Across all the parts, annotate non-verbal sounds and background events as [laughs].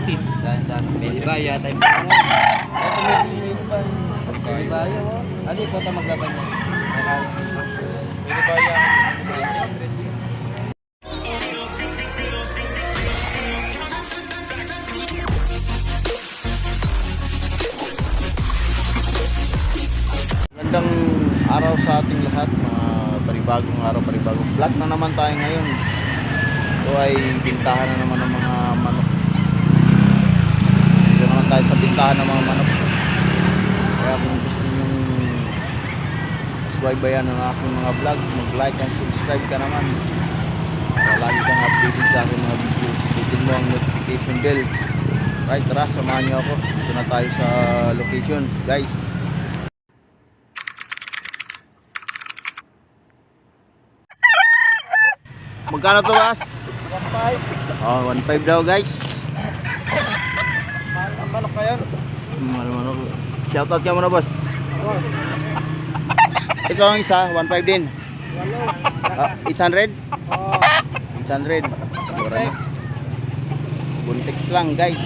Atlantis. May libaya tayo. Ito may libaya. May libaya oh. Ano ito ta maglaban niya? May libaya. Magandang araw sa ating lahat, mga panibagong araw, panibagong vlog na naman tayo ngayon. Ito ay bintahan na naman ng mga manok. Tayo sa bintahan ng mga manok. Kaya kung gusto nyong subaybayan ng aking mga vlog, mag-like and subscribe ka naman. Para lagi kang updated sa aking mga videos. Hitin mo ang notification bell. Right, tara, samahan niyo ako. Dito na tayo sa location, guys. Magkano to, boss? 1.5. Oh, 1.5 daw, guys. Pa yan? Ano, ano, Shoutout ka muna, boss. [laughs] Ito ang isa, 1.5 din. Ah, 800? Oh. 800. Mura na. Buntex lang, guys.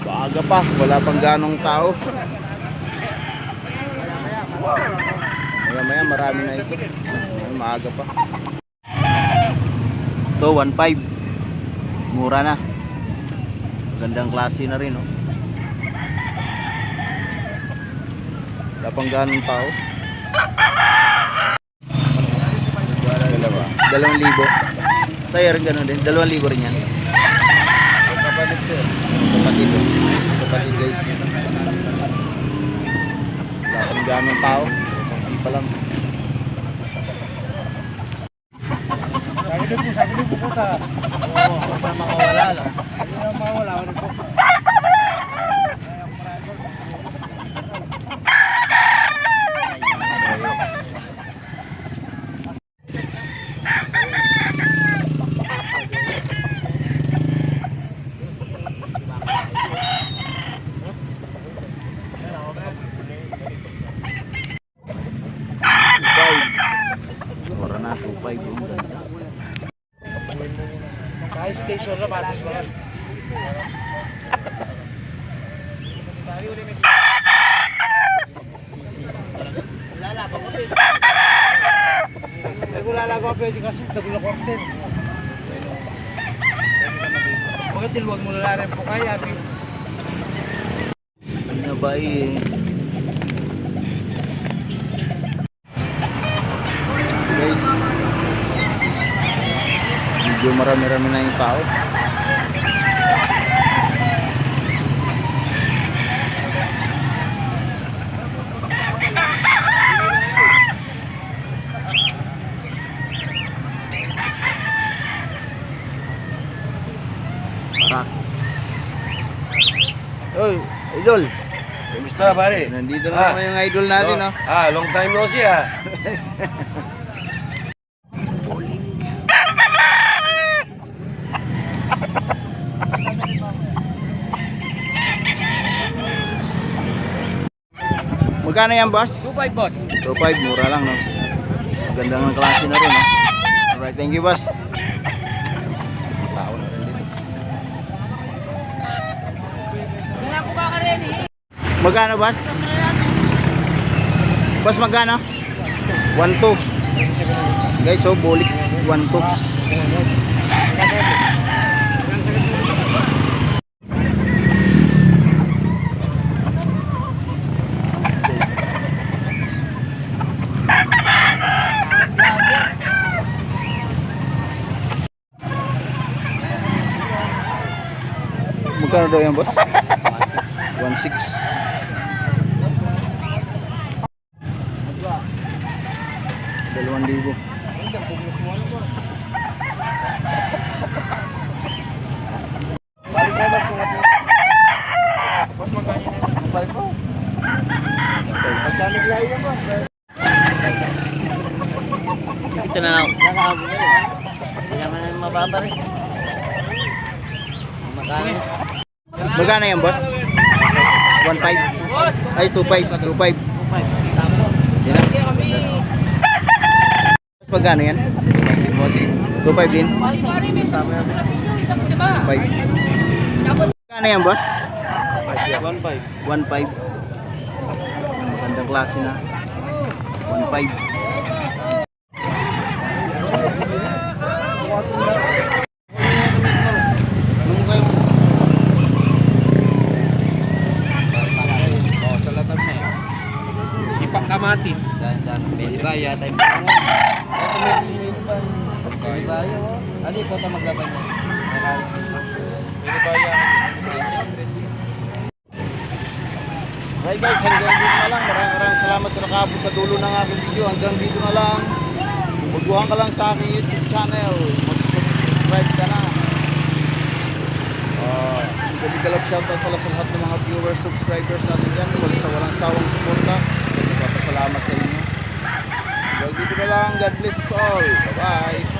Baaga pa, wala pang ganong tao. Maya maya marami na ito. Maaga pa. Ito, 1.5. Mura na. Gandang klase na rin, oh. Wala pang ganong tao. Dalawa. Dalawang libo. Sa'yo rin ganun din. Dalawang libo rin yan. Kapatid ko. Kapatid. oh. Kapatid guys. Wala pang ganong tao. Hindi pa lang. Din po, ta. Oo, na makawala lang. Hindi na makawala. Ano po? Mura na. 2.5. station na, patis ba lang ako pwede kasi double content. Bakit tilwag mo na po kaya? Ano ba eh? Medyo marami-rami na yung tao. Parak. Oy, idol. Kumusta pare? Nandito na Ah. naman yung idol natin, no? Ah, long time no see ah. [laughs] Magkano yan, boss? 2.5 boss. 2.5, mura lang, no? Ganda ng klase na rin, no? Alright, thank you, boss. Tao na rin dito. Magkano, boss? Boss, magkano? 1.2. Guys, oh, bulik. 1.2. Magkano daw yan, boss? 1.6. Dalawang libo. Balik na lang kung ano. Boss, magkano yun? 2.5 po. Magkano biyahe na boss? Ito na lang. Nakahabol na yun. Hindi naman mababa rin. Magkano? Magkano yan, boss? 1.5? Ay, 2.5. 2.5. Yan na. Magkano yan? 2.5 din? Kasama yan. Kano yan, boss? 1.5. 1.5. Magandang klase na. 1.5. Nung kayo, Oh, sa latag na eh. Sipak kamatis. Dyan. Pilibaya tayo pangon. Ito may pilibaya. Pilibaya, oh. Ali, ikaw ta maglaban ba yan? Right guys, hanggang dito na lang. Maraming maraming salamat sa nakabot sa dulo ng aking video. Hanggang dito na lang. Kung baguhan ka lang sa aking YouTube channel, mag-subscribe ka na. Uh, Gabi-galap shoutout pala sa lahat ng mga viewers, subscribers natin dyan. Wala sa walang sawang suporta. Nagpapasalamat sa inyo. Dito na lang. God bless us all. Bye-bye.